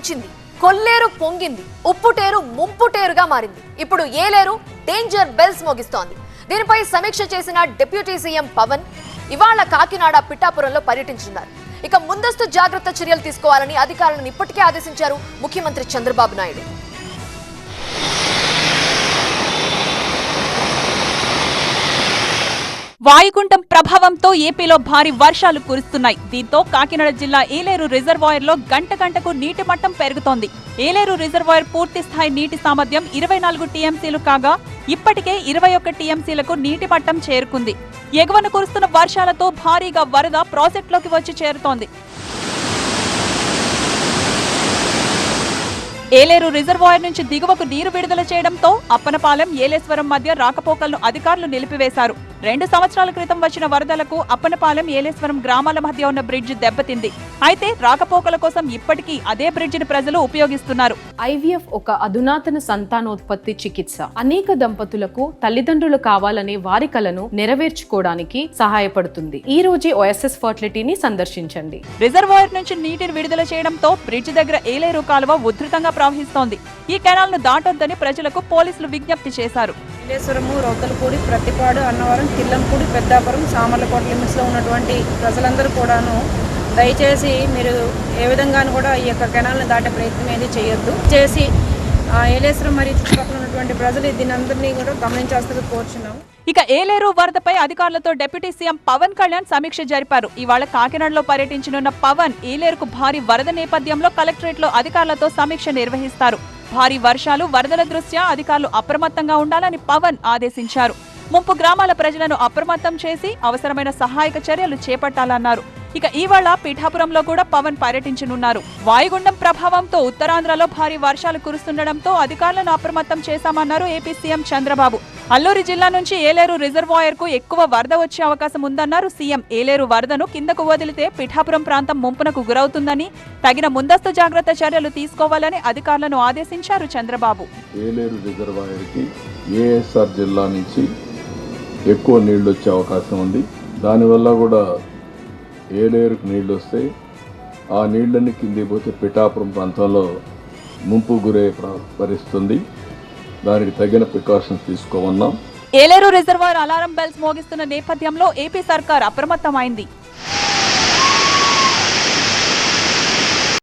మించింది కొల్లేరు పొంగింది. ఉప్పుటేరు ముంపుటేరుగా మారింది. ఇప్పుడు ఏలేరు డేంజర్ బెల్స్ మోగిస్తోంది. దీనిపై సమీక్ష చేసిన డిప్యూటీ సీఎం పవన్ ఇవాళ కాకినాడ పిఠాపురంలో పర్యటించున్నారు. ఇక ముందస్తు జాగ్రత్త చర్యలు తీసుకోవాలని అధికారులను ఇప్పటికే ఆదేశించారు ముఖ్యమంత్రి చంద్రబాబు నాయుడు. వాయుగుండం ప్రభావంతో ఏపీలో భారీ వర్షాలు కురుస్తున్నాయి. దీంతో కాకినాడ జిల్లా ఏలేరు రిజర్వాయర్లో గంట గంటకు నీటి మట్టం పెరుగుతోంది. ఏలేరు రిజర్వాయర్ పూర్తి స్థాయి నీటి సామర్థ్యం ఇరవై నాలుగు టీఎంసీలు కాగా ఇప్పటికే ఇరవై ఒక్క టీఎంసీలకు నీటి మట్టం చేరుకుంది. ఎగువన కురుస్తున్న వర్షాలతో భారీగా వరద ప్రాజెక్టులోకి వచ్చి చేరుతోంది. ఏలేరు రిజర్వాయర్ నుంచి దిగువకు నీరు విడుదల చేయడంతో అప్పనపాలెం ఏలేశ్వరం మధ్య రాకపోకలను అధికారులు నిలిపివేశారు. రెండు సంవత్సరాల క్రితం వచ్చిన వరదలకు అప్పనపాలెం ఏలేశ్వరం గ్రామాల మధ్య ఉన్న బ్రిడ్జ్ దెబ్బతింది. అయితే రాకపోకల కోసం ఇప్పటికీ అదే బ్రిడ్జిని ప్రజలు ఉపయోగిస్తున్నారు. ఐవీఎఫ్ ఒక అధునాతన సంతానోత్పత్తి చికిత్స. అనేక దంపతులకు తల్లిదండ్రులు కావాలనే వారి కలను నెరవేర్చుకోవడానికి సహాయపడుతుంది. ఈ రోజే ఓఎస్ఎస్ ఫర్టిలిటీని సందర్శించండి. రిజర్వాయర్ నుంచి నీటిని విడుదల చేయడంతో బ్రిడ్జ్ దగ్గర ఏలేరు కాలువ ఉధృతంగా ప్రవహిస్తోంది. ఈ కెనాల్ను దాటొద్దని ప్రజలకు పోలీసులు విజ్ఞప్తి చేశారు. విలేశ్వరము రౌతలపూడి ప్రతిపాడు అన్నవరం కిల్లంపూడి పెద్దాపురం సామర్లకోట లిమిట్స్లో ఉన్నటువంటి ప్రజలందరూ కూడాను దయచేసి మీరు ఏ విధంగానూ కూడా ఈ యొక్క కెనాల్ని దాటే ప్రయత్నం ఏది చేయొద్దు. చేసి ఏలేశ్వరం మరియు చుట్టుపక్కల ఉన్నటువంటి ప్రజలు దీని అందరినీ కూడా గమనించాల్సింది కోరుచున్నాము. ఇక ఏలేరు వరదపై అధికారులతో డిప్యూటీ సీఎం పవన్ కళ్యాణ్ సమీక్ష జరిపారు. ఇవాళ కాకినాడలో పర్యటించనున్న పవన్ ఏలేరుకు భారీ వరద నేపథ్యంలో కలెక్టరేట్లో అధికారులతో సమీక్ష నిర్వహిస్తారు. భారీ వర్షాలు వరదల దృష్ట్యా అధికారులు అప్రమత్తంగా ఉండాలని పవన్ ఆదేశించారు. ముంపు గ్రామాల ప్రజలను అప్రమత్తం చేసి అవసరమైన సహాయక చర్యలు చేపట్టాలన్నారు. ఇక ఇవాళ పిఠాపురంలో కూడా పవన్ పర్యటించనున్నారు. వాయుగుండం ప్రభావంతో ఉత్తరాంధ్రలో భారీ వర్షాలు కురుస్తుండటంతో అధికారులను అప్రమత్తం చేశామన్నారు ఏపీ సీఎం చంద్రబాబు. అల్లూరి జిల్లా నుంచి ఏలేరు రిజర్వాయర్కు ఎక్కువ వరద వచ్చే అవకాశం ఉందన్నారు సీఎం. ఏలేరు వరదను కిందకు వదిలితే పిఠాపురం ప్రాంతం ముంపునకు గురవుతుందని తగిన ముందస్తు జాగ్రత్త చర్యలు తీసుకోవాలని అధికారులను ఆదేశించారు చంద్రబాబు. ఏలేరు రిజర్వాయర్కి ఏఎస్ఆర్ జిల్లా నుంచి ఎక్కువ నీళ్ళు వచ్చే అవకాశం ఉంది. దానివల్ల కూడా ఏలేరుకు నీళ్ళు వస్తాయి. ఆ నీళ్ళన్ని కిందికి పోతే పిఠాపురం ప్రాంతంలో ముంపు గురే ప్ర- దానికి తగిన ప్రికాషన్స్ తీసుకోమన్నాం. ఏలేరు రిజర్వాయర్ అలారం బెల్స్ మోగిస్తున్న నేపథ్యంలో ఏపీ సర్కార్ అప్రమత్తమైంది.